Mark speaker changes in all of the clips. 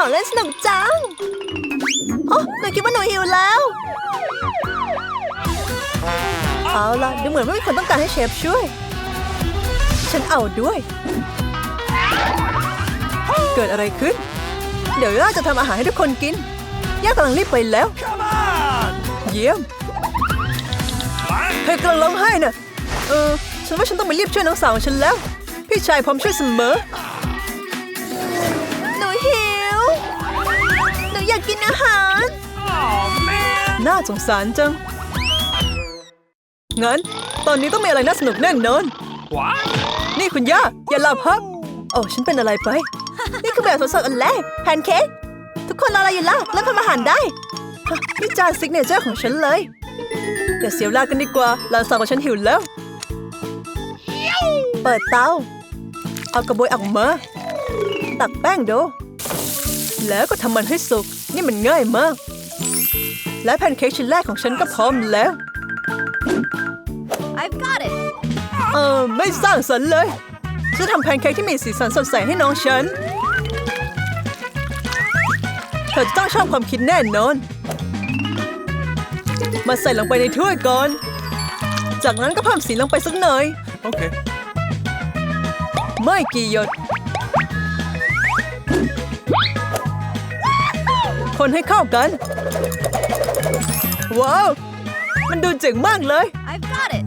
Speaker 1: ของเล่นสนุกจัง โอ้หนูคิดว่าหนูหิวแล้ว เอาล่ะ ดูเหมือนว่ามีคนต้องการให้เชฟช่วย ฉันเอาด้วย เกิดอะไรขึ้น เดี๋ยวย่าจะทำอาหารให้ทุกคนกิน ย่ากำลังรีบไปแล้ว เยี่ยมเธอกำลังร้องไห้น่ะ เออ ฉันว่าฉันต้องไปรีบช่วยน้องสาวของฉันแล้ว พี่ชายพร้อมช่วยเสมอ น่าสงสารจัง งั้น ตอนนี้ต้องมีอะไรน่าสนุกแน่นอน
Speaker 2: What?
Speaker 1: นี่คุณย่า อย่าหลับฮะโอ้ฉันเป็นอะไรไป นี่คือแบบทดสอบอันแรกแพนเค้กทุกคนรออะไรอยู่ล่ะเริ่มทำอาหารได้ฮะนี่จานซิกเนเจอร์ของฉันเลย เดี๋ยวเสียเวลากันดีกว่าหลานสาวของฉันหิวแล้ว เปิดเตา เอากระบวยออกมา ตักแป้งดู แล้วก็ทำมันให้สุก นี่มันง่ายมาก และแพนเค้กชิ้นแรกของฉันก็พร้อมแล้ว
Speaker 3: I've got it.
Speaker 1: เออไม่สร้างสรรค์เลย ฉันทำแพนเค้กที่มีสีสันสดใสให้น้องฉัน เธอจะต้องชอบความคิดแน่นอน มาใส่ลงไปในถ้วยก่อน จากนั้นก็เพิ่มสีลงไปสักหน่อย
Speaker 2: Okay.
Speaker 1: ไม่กี่หยด คนให้เข้ากัน ว้าว มันดูเจ๋งมากเลย
Speaker 3: I've got it.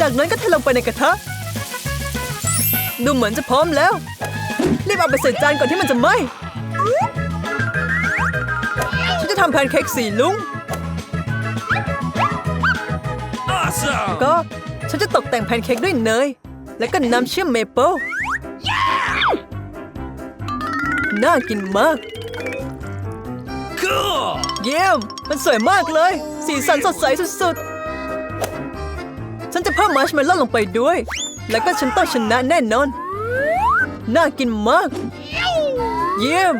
Speaker 1: จากนั้นก็เทลงไปในกระทะ ดูเหมือนจะพร้อมแล้ว รีบเอาไปใส่จานก่อนที่มันจะไหม้ฉันจะทำแพนเค้กสีลุ้ง
Speaker 2: Awesome!
Speaker 1: ก็ฉันจะตกแต่งแพนเค้กด้วยเนย และก็น้ำเชื่อมเมเปิลน่ากินมาก
Speaker 2: Cool!
Speaker 1: เยี่ยม มันสวยมากเลย สีสันสดใสสุดๆ ฉันจะเพิ่มมาร์ชเมลโล่ลงไปด้วย แล้วก็ฉันต้องชนะแน่นอน น่ากินมาก เยี่ยม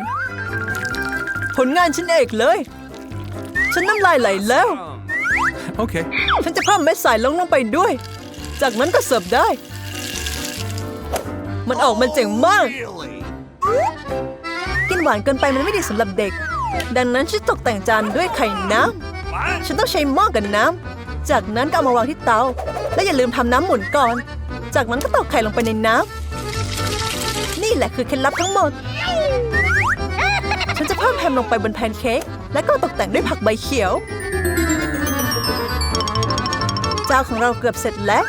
Speaker 1: ผลงานฉันเอกเลย ฉันน้ำลายไหลแล้ว
Speaker 2: Okay.
Speaker 1: ฉันจะเพิ่มเม็ดสายลงลงไปด้วย จากนั้นก็เสิร์ฟได้ มันออกมาเจ๋งมาก
Speaker 2: Really?
Speaker 1: กินหวานเกินไปมันไม่ดีสำหรับเด็ก ดังนั้นฉันตกแต่งจานด้วยไข่น้ำ
Speaker 2: What?
Speaker 1: ฉันต้องใช้หม้อกับน้ำ จากนั้นก็เอามาวางที่เตา และอย่าลืมทำน้ำหมุนก่อน จากนั้นก็ตอกไข่ลงไปในน้ำ นี่แหละคือเคล็ดลับทั้งหมด ฉันจะเพิ่มแฮมลงไปบนแพนเค้ก และก็ตกแต่งด้วยผักใบเขียว เจ้าของเราเกือบเสร็จแล้ว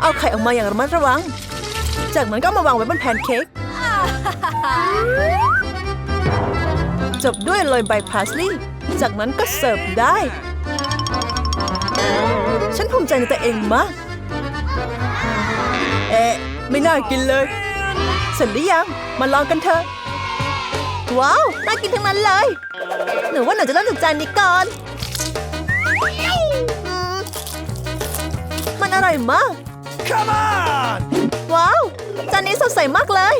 Speaker 1: เอาไข่ออกมาอย่างระมัดระวัง จากนั้นก็เอามาวางไว้บนแพนเค้ก จบด้วยโรยใบพาสลีย์จากนั้นก็เสิร์ฟได้ ฉันภูมิใจในตัวเองมาก เอ๊ะ ไม่น่ากินเลยเสร็จหรือยังมาลองกันเถอะ ว้าว น่ากินทั้งนั้นเลย หนูว่าหนูจะเริ่มจากจานนี้ก่อนอืมมันอร่อยมาก
Speaker 2: Come on!
Speaker 1: ว้าว จานนี้สดใสมากเลย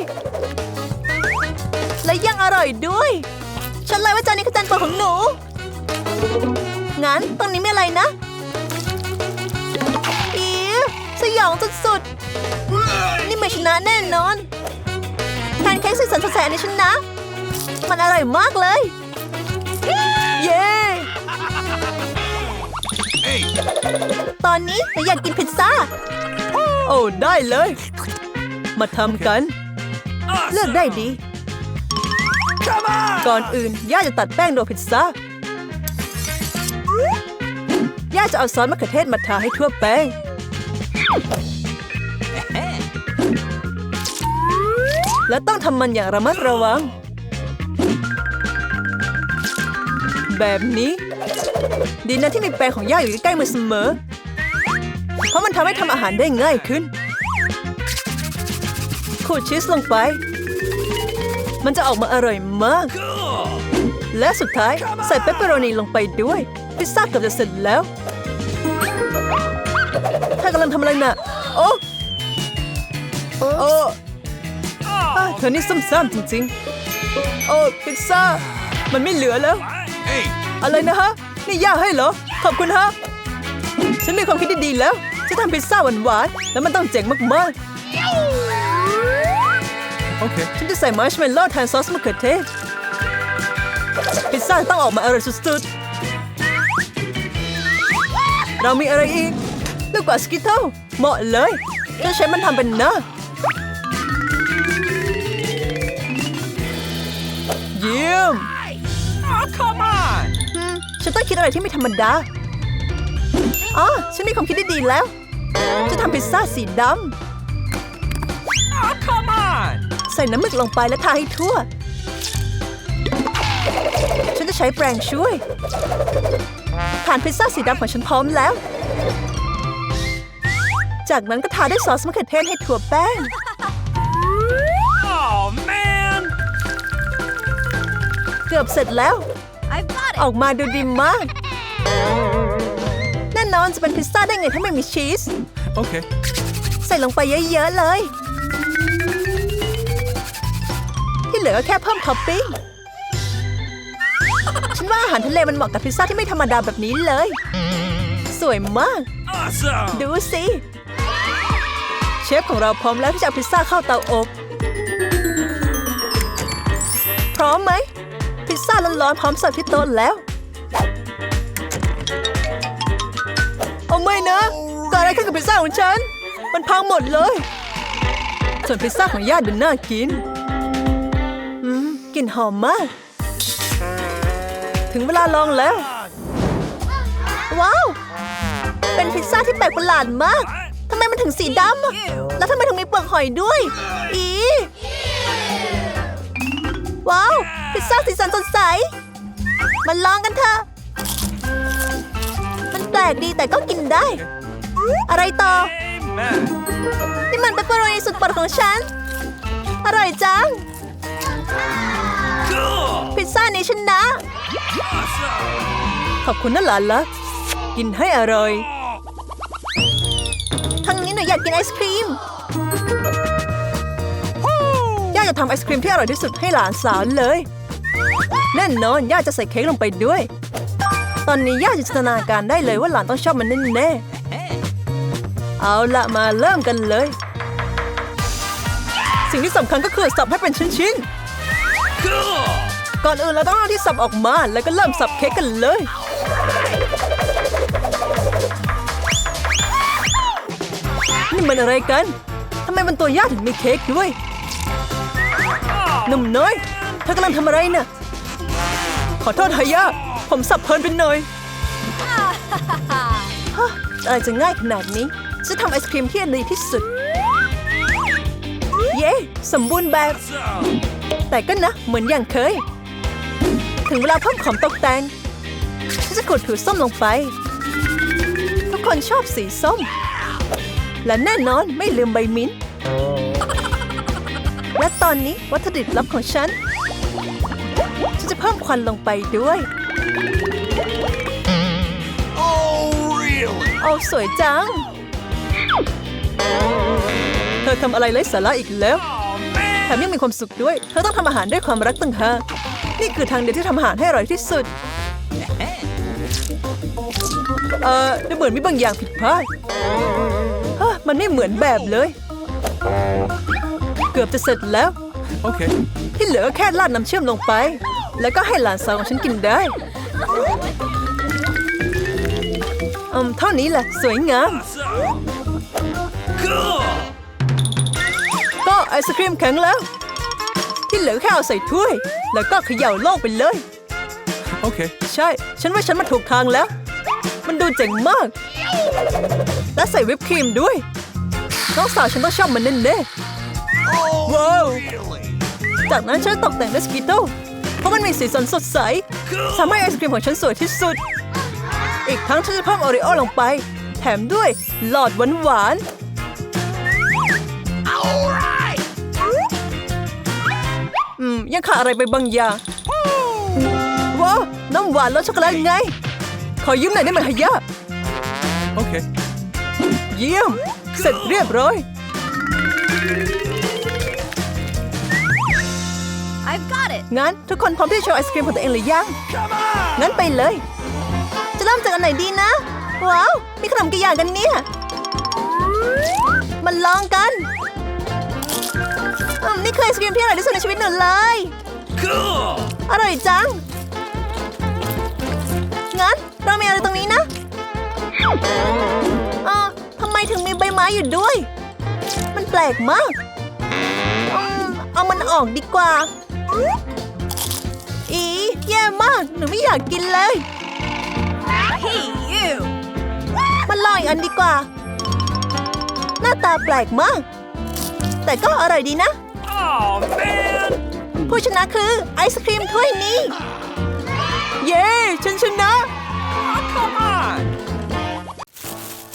Speaker 1: และยังอร่อยด้วย ฉันเลยว่าจานนี้คือจานโปรดของหนู งั้นตรงนี้มีอะไรนะ อีสยองสุดๆ นี่ไม่ชนะแน่นอนแพนเค้กสีสันสดใสอันนี้ชนะ มันอร่อยมากเลย เย้
Speaker 2: Hey!
Speaker 1: ตอนนี้หนูอยากกินพิซซ่า โอ้ได้เลย มาทำกัน เลือก
Speaker 2: Awesome!
Speaker 1: ได้ดี
Speaker 2: Come on!
Speaker 1: ก่อนอื่น ย่าจะตัดแป้งโดพิซซ่า ย่าจะเอาซอสมะเขือเทศมาทาให้ทั่วแป้ง และต้องทำมันอย่างระมัดระวัง แบบนี้ ดีนะที่มีแปรงของย่าอยู่ใกล้มือเสมอ เพราะมันทำให้ทำอาหารได้ง่ายขึ้น ขูดชีสลงไป มันจะออกมาอร่อยมาก
Speaker 2: Cool!
Speaker 1: และสุดท้ายใส่เปปเปอโรนีลงไปด้วย พิซซ่าเกือบจะเสร็จแล้วถ้ากำลังทำอะไรน่ะ โอ้โอ้อะ
Speaker 2: Oh!
Speaker 1: เธอนี่ซุ่มซ่ามจริงๆ โอ้พิซซ่า มันไม่เหลือแล้ว
Speaker 2: Hey!
Speaker 1: อะไรนะฮะ นี่ย่าให้เหรอ ขอบคุณฮะ ฉันมีความคิดดีๆแล้ว จะทำพิซซ่าหวานๆ แล้วมันต้องเจ๋งมากๆ
Speaker 2: Okay.
Speaker 1: ฉันจะใส่มาร์ชเมลโล่แทนซอสมะเขือเทศ พิซซ่าต้องออกมาอร่อยสุดๆ เรามีอะไรอีกลูกกว่าสกิทเทิลเหมาะเลยจะใช้มันทำเป็นหน้าเยี่ยม
Speaker 2: Oh, come on.
Speaker 1: อืมฉันต้องคิดอะไรที่ไม่ธรรมดา อ๋อ ฉันมีความคิดที่ดีแล้ว จะทำพิซซ่าสีด
Speaker 2: Oh,
Speaker 1: ใส่น้ำหมึกลงไปและทาให้ทั่ว ฉันจะใช้แปรงช่วยฐานพิซซ่าสีดำของฉันพร้อมแล้ว จากนั้นก็ทาด้วยซอสมะเขือเทศให้ทั่วแป้ง
Speaker 2: Oh, man.
Speaker 1: เกือบเสร็จแล้ว
Speaker 3: I've got
Speaker 1: ออกมาดูดีมาก แน่นอนจะเป็นพิซซ่าได้ไงถ้าไม่มีชีส
Speaker 2: Okay.
Speaker 1: ใส่ลงไปเยอะ ๆ เลย เหลือก็แค่เพิ่มท็อปปิ้ง ฉันว่าอาหารทะเลมันเหมาะกับพิซซ่าที่ไม่ธรรมดาแบบนี้เลย สวยมาก
Speaker 2: Awesome.
Speaker 1: ดูสิ เชฟของเราพร้อมแล้วที่จะเอาพิซซ่าเข้าเตาอบ พร้อมไหม พิซซ่าร้อนๆพร้อมเสิร์ฟที่โต๊ะแล้วเอาไม่นะเกิดอะไรขึ้นกับพิซซ่าของฉัน มันพังหมดเลย ส่วนพิซซ่าของญาติดูน่ากินอืม กลิ่นหอมมาก ถึงเวลาลองแล้ว ว้าว เป็นพิซซ่าที่แปลกประหลาดมากทำไมมันถึงสีดำแล้วทำไมถึงมีเปลือกหอยด้วย อี ว้าว พิซซ่าสีสันสดใสมาลองกันเถอะ มันแปลกดีแต่ก็กินได้ อะไรต่อ นี่มันเปปเปอโรนีสุดโปรดของฉัน อร่อยจัง พิซซ่านี้ฉันนะ ขอบคุณนะหลานละกินให้อร่อยทางนี้หนูอยากกินไอศครีมย่าจะทำไอศครีมที่อร่อยที่สุดให้หลานสาวเลย แน่นอนย่าจะใส่เค้กลงไปด้วย ตอนนี้ย่าจินตนาการได้เลยว่าหลานต้องชอบมันแน่ๆเอาละมาเริ่มกันเลย สิ่งที่สำคัญก็คือสับให้เป็นชิ้น
Speaker 2: Cool.
Speaker 1: ๆก่อนอื่นเราต้องเอาที่สับออกมาแล้วก็เริ่มสับเค้กกันเลย นี่มันอะไรกันทำไมมันตัวยากถึงมีเค้กด้วยหนุ่มน้อยเธอกำลังทำอะไรน่ะขอโทษฮายาผมสับเพลินไปหน่อยฮะอะไรจะง่ายขนาดนี้จะทำไอศครีมที่ดีที่สุด เย้ สมบูรณ์แบบ
Speaker 2: Awesome.
Speaker 1: แต่ก็นะ เหมือนอย่างเคย ถึงเวลาเพิ่มของตกแต่งฉันจะกดผิวส้มลงไป ทุกคนชอบสีส้ม และแน่นอนไม่ลืมใบมิ้นท์และตอนนี้วัตถุดิบลับของฉัน ฉันจะเพิ่มควันลงไปด้วย
Speaker 2: Oh, really?
Speaker 1: โอ้สวยจัง เธอทำอะไรไร้สาระอีกแล้ว
Speaker 2: Oh,
Speaker 1: แถ
Speaker 2: man.
Speaker 1: มยังมีความสุขด้วย เธอต้องทำอาหารด้วยความรักต่างหาก นี่คือทางเดียวที่ทำอาหารให้อร่อยที่สุด เอ่อดูเหมือนมีบางอย่างผิดพลาดฮะมันไม่เหมือนแบบเลย เกือบจะเสร็จแล้ว
Speaker 2: Okay.
Speaker 1: ที่เหลือก็แค่ราดน้ำเชื่อมลงไป แล้วก็ให้หลานสาวของฉันกินได้อืมเท่านี้แหละสวยงาม
Speaker 2: Awesome. Cool.
Speaker 1: ก็ไอศครีมแข็งแล้ว ที่เหลือแค่เอาใส่ถ้วย แล้วก็เขย่าโลกไปเลย
Speaker 2: Okay.
Speaker 1: ใช่ ฉันว่าฉันมาถูกทางแล้ว มันดูเจ๋งมาก และใส่วิปครีมด้วย น้องสาวฉันต้องชอบมันแน่ๆว้าว
Speaker 2: Really?
Speaker 1: จากนั้นฉันตกแต่งด้วยสกิตเติลเพราะมันมีสีสันสดใส
Speaker 2: Cool.
Speaker 1: ทำให้ไอศครีมของฉันสวยที่สุด อีกทั้งฉันจะเพิ่มโอริโอลงไป แถมด้วยหลอดหวานๆ ยังขาดอะไรไปบางอย่างว้าวน้ำหวานรสช็อกโกแลตไง ขอยืมหน่อยได้ไหมฮะยะ
Speaker 2: Okay.
Speaker 1: เยี่ยม เสร็จเรียบร้อย
Speaker 3: I've got it.
Speaker 1: งั้นทุกคนพร้อมที่จะโชว์ไอศครีมของตัวเองหรือยัง
Speaker 2: Come on.
Speaker 1: งั้นไปเลย จะเริ่มจากอันไหนดีนะ ว้าว มีขนมกี่อย่างกันเนี่ย มันลองกันอืม นี่คือไอศกรีมที่อร่อยที่สุดในชีวิตหนูเลย
Speaker 2: Cool.
Speaker 1: อร่อยจัง งั้นเรามีอะไรตรงนี้นะเออทำไมถึงมีใบไม้อยู่ด้วย มันแปลกมากอืมเอามันออกดีกว่า อีแย่มาก หนูไม่อยากกินเลย
Speaker 3: Hey, you.
Speaker 1: มันลอยอันดีกว่า หน้าตาแปลกมาก แต่ก็อร่อยดีนะ
Speaker 2: Oh man.
Speaker 1: ผู้ชนะคือไอศครีมถ้วยนี้ เย้ ฉันชนะ
Speaker 2: Come on.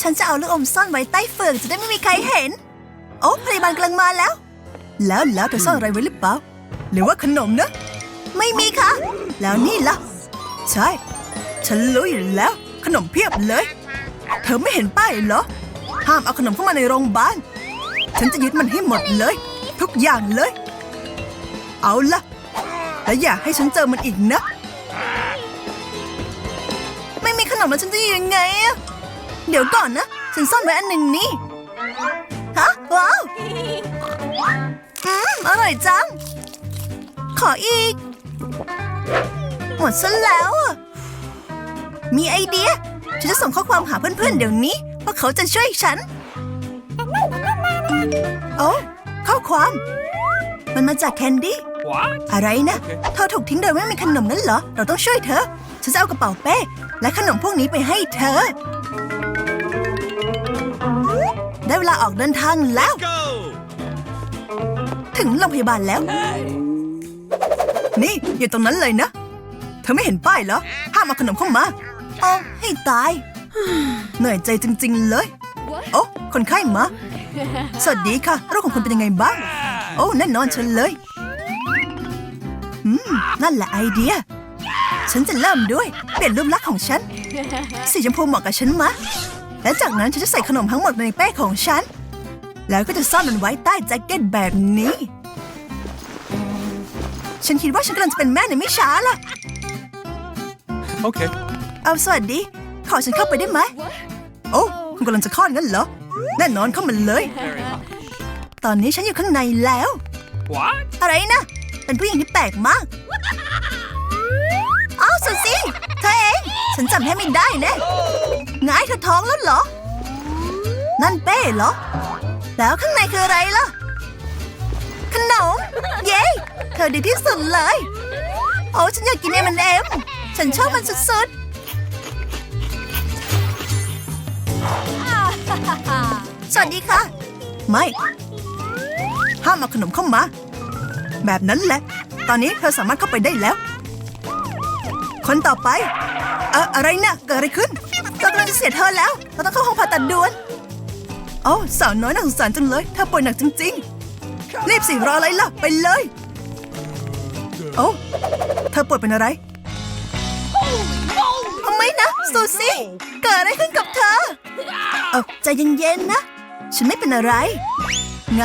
Speaker 1: ฉันจะเอาลูกอมซ่อนไว้ใต้เฟืองจะได้ไม่มีใครเห็น โอ้พยาบาลกำลังมาแล้ว แล้วแล้วเธอซ่อนอะไรไว้หรือเปล่า หรือว่าขนมนะ ไม่มีค่ะ แล้วนี่ล่ะ ใช่ ฉันรู้อยู่แล้ว ขนมเพียบเลย เธอไม่เห็นป้ายเหรอ ห้ามเอาขนมเข้ามาในโรงพยาบาล ฉันจะยึดมันให้หมดเลย ทุกอย่างเลย เอาละและอย่าให้ฉันเจอมันอีกนะ ไม่มีขนมแล้วฉันจะยังไงอะเดี๋ยวก่อนนะ ฉันซ่อนไว้อันหนึ่งนี่ฮะว้าวอืมอร่อยจัง ขออีก หมดซะแล้วอะมีไอเดีย ฉันจะส่งข้อความหาเพื่อนๆเดี๋ยวนี้ ว่าเขาจะช่วยฉัน โอ้ข้อความ มันมาจากแคนดี้
Speaker 2: What?
Speaker 1: อะไรนะ เธอถูกทิ้งโดยไม่มีขนมนั้นเหรอ เราต้องช่วยเธอ ฉันจะเอากระเป๋าเป้และขนมพวกนี้ไปให้เธอ ได้เวลาออกเดินทางแล้ว
Speaker 2: Go.
Speaker 1: ถึงโรงพยาบาลแล้ว นี่ อยู่ตรงนั้นเลยนะ เธอไม่เห็นป้ายเหรอ ห้ามเอาขนมเข้ามาเอาให้ตาย เหนื่อยใจจริง ๆ เลย โอ้คนไข้มา สวัสดีค่ะโรคของคุณเป็นยังไงบ้าง โอ้แน่นอนฉันเลยอืมนั่นแหละไอเดีย ฉันจะเริ่มด้วย เปลี่ยนรูปลักษณ์ของฉัน สีชมพูเหมาะกับฉันมะและจากนั้นฉันจะใส่ขนมทั้งหมดในเป้ของฉัน แล้วก็จะซ่อนมันไว้ใต้แจ็คเก็ตแบบนี้ ฉันคิดว่าฉันกำลังจะเป็นแม่ในไม่ช้าล่ะ
Speaker 2: Okay.
Speaker 1: เอาสวัสดี ขอฉันเข้าไปได้ไหม โอ้ คุณกำลังจะคลอดงั้นเหรอ แน่นอนเข้ามาเลย
Speaker 2: Very hot.
Speaker 1: ตอนนี้ฉันอยู่ข้างในแล้ว
Speaker 2: What?
Speaker 1: อะไรนะ เป็นผู้หญิงที่แปลกมาก อ้าวสุซี่เธอเองฉันจำแทบไม่ได้แน่ไงเธอท้องแล้วเหรอ นั่นเป้เหรอ แล้วข้างในคืออะไรล่ะ ขนม เย้เธอดีที่สุดเลย โอ้ฉันอยากกินเอ็มเอ็มฉันชอบมันสุดๆ สวัสดีค่ะ ไม่ ห้ามเอาขนมเข้ามา แบบนั้นแหละ ตอนนี้เธอสามารถเข้าไปได้แล้ว คนต่อไป เอออะไรนะเกิดอะไรขึ้นเรากำลังจะเสียเธอแล้ว เราต้องเข้าห้องผ่าตัดด่วนโอ้สาวน้อยน่าสงสารจังเลยเธอป่วยหนักจริงๆรีบสิรออะไรล่ะ ไปเลย โอ้เธอป่วยเป็นอะไรทำไมนะซูซี่เกิดอะไรขึ้นกับเธอ เออใจเย็นๆนะ ฉันไม่เป็นอะไร ไง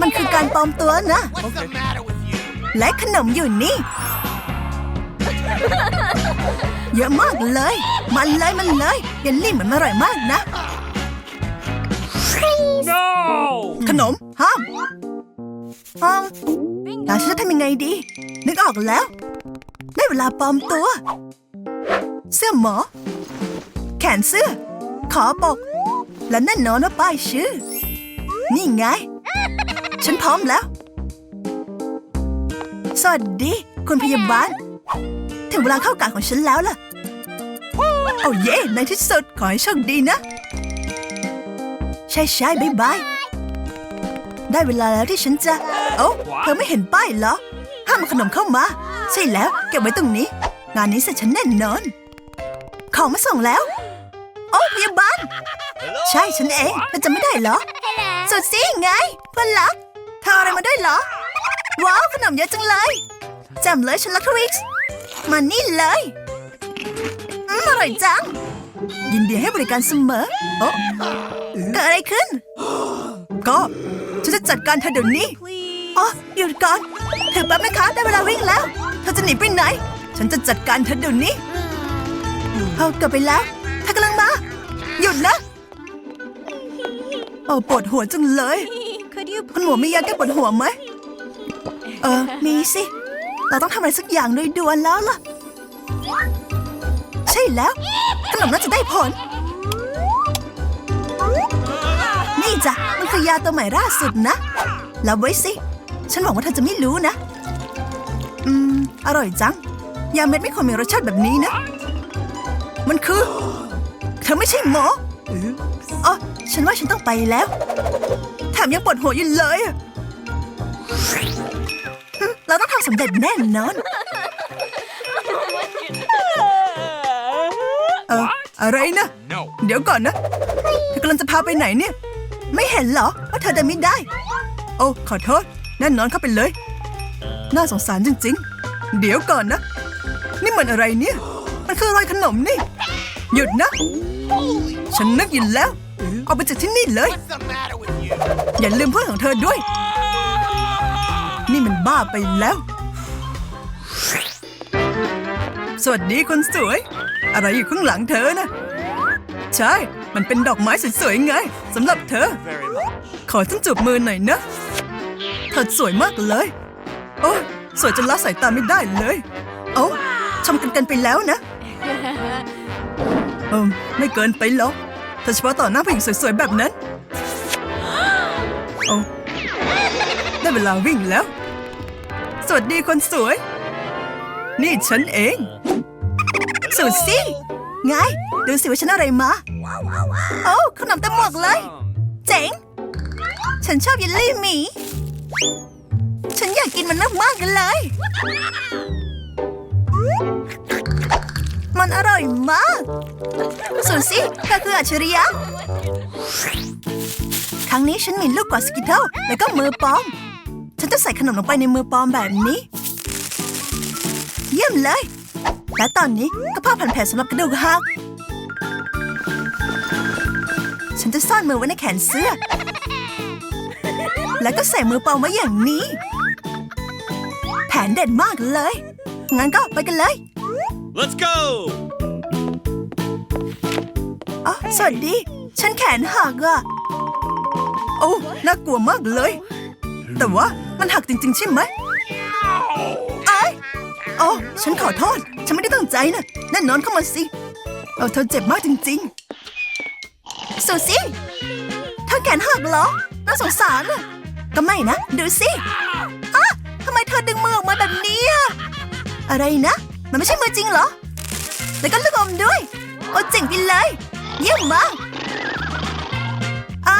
Speaker 1: มันคือการปลอมตัวนะ
Speaker 2: Okay.
Speaker 1: และขนมอยู่นี่ เยอะมากเลย มันเลยมันเลยเยลลี่มันอร่อยมากนะ
Speaker 2: No.
Speaker 1: ขนมห้ามห้ามแล้วฉันจะทำยังไงดี นึกออกแล้ว ได้เวลาปลอมตัว เสื้อหมอ แขนเสื้อ ขอปก และแน่นอนว่าป้ายชื่อ นี่ไง ฉันพร้อมแล้ว สวัสดี คุณพยาบาล ถึงเวลาเข้ากะของฉันแล้วล่ะโอ้เย่ในที่สุด ขอให้โชคดีนะ ใช่ใช่บายบาย ได้เวลาแล้วที่ฉันจะโอ้เธอไม่เห็นป้ายเหรอ ห้ามขนมเข้ามา ใช่แล้ว เก็บไว้ตรงนี้ งานนี้เสร็จฉันแน่นอน ของมาส่งแล้ว โอ้พยาบาล ใช่ฉันเองเธอจะไม่ได้เหรอ สุดสิไง เพื่อนรักเธอเอาอะไรมาด้วยเหรอ ว้าว ขนมเยอะจังเลยจำเลยฉันรักทวิกส์มานี่เลยอืมอร่อยจัง ยินดีให้บริการเสมอ โอ้เกิดอะไรขึ้น ก็ฉันจะจัดการเธอเดี๋ยวนี้อ๋อหยุดก่อนเธอแป๊บนะคะได้เวลาวิ่งแล้ว เธอจะหนีไปไหน ฉันจะจัดการเธอเดี๋ยวนี้เอากลับไปแล้วเธอกำลังมา หยุดนะ โอ้ปวดหัวจังเลย
Speaker 3: Could you
Speaker 1: คุณหมอมียาแก้ปวดหัวไหม
Speaker 3: please?
Speaker 1: เออมีสิ เราต้องทำอะไรสักอย่างโดยด่วนแล้วล่ะ ใช่แล้วขนมน่าจะได้ผล นี่จ้ะมันคือยาตัวใหม่ล่าสุดนะรับไว้สิ ฉันหวังว่าเธอจะไม่รู้นะ อืม อร่อยจัง ยาเม็ดไม่ควรมีรสชาติแบบนี้นะ มันคือ เธอไม่ใช่หมออ๋อ ฉันว่าฉันต้องไปแล้วแถมยังปวดหัวอยู่เลย เราต้องทำสำเร็จแน่นอน เอออะไรนะ เดี๋ยวก่อนนะเธอกำลังจะพาไปไหนเนี่ย ไม่เห็นเหรอว่าเธอเดินไม่ได้ โอ้ขอโทษแน่นอนเข้าไปเลย น่าสงสารจริง ๆ เดี๋ยวก่อนนะ นี่มันอะไรเนี่ย มันคือรอยขนมนี่ หยุดนะ ฉันนึกยู่แล้ว ออกไปจากที่นี่เลย อย่าลืมเพื่อนของเธอด้วย นี่มันบ้าไปแล้ว สวัสดีคนสวย อะไรอยู่ข้างหลังเธอนะใช่ มันเป็นดอกไม้สวยๆไงสำหรับเธอ
Speaker 2: Very much.
Speaker 1: ขอฉันจูบมือหน่อยนะเธอสวยมากเลย โอ้สวยจนละสายตาไม่ได้เลยโอ้ชมกันกันไปแล้วนะเออไม่เกินไปหรอก แต่เฉพาะต่อหน้าผู้หญิงสวยๆแบบนั้น โอ้ได้เวลาวิ่งแล้ว สวัสดีคนสวย นี่ฉันเอง สุดสิไง ดูสิว่าฉันอะไรมา โอ้ขนมเต็มหมวกเลย เจ๋ง ฉันชอบเยลลี่หมี ฉันอยากกินมันมากๆกันเลย มันอร่อยมากสุดสิเธอคืออัจฉริยะ ครั้งนี้ฉันมีลูกกอดสกิทเทิลแล้วก็มือปอม ฉันจะใส่ขนมลงไปในมือปอมแบบนี้ เยี่ยมเลย และตอนนี้ก็ผ้าพันแผลสำหรับกระดูกหักฉันจะซ่อนมือไว้ในแขนเสื้อ แล้วก็ใส่มือปล่าไว้อย่างนี้ แผนเด็ดมากเลย งั้นก็ไปกันเลย
Speaker 2: Let's go.
Speaker 1: อ๋อสวัสดี ฉันแขนหักอะโอ้น่ากลัวมากเลย แต่ว่ามันหักจริง ๆ ใช่ไหมไอ้โอ้ฉันขอโทษ ฉันไม่ได้ตั้งใจนะแน่นอนเข้ามาสิ เอาเธอเจ็บมากจริง ๆสุสิเธอแขนหักเหรอ น่าสงสารอะก็ไม่นะ ดูสิอะทำไมเธอดึงมือออกมาแบบนี้อะอะไรนะ มันไม่ใช่มือจริงเหรอ แล้วก็ลูกอมด้วยโอ้เจ๋งไปเลย เยี่ยมมากอ้า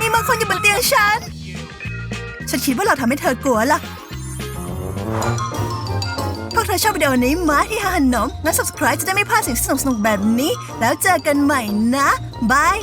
Speaker 1: มีบางคนอยู่บนเตียงฉัน ฉันคิดว่าเราทำให้เธอกลัวล่ะ พวกเธอชอบวิดีโอนี้ไหมาที่ฮาขนมงั้น subscribe จะได้ไม่พลาดสิ่งสนุกๆแบบนี้ แล้วเจอกันใหม่นะบาย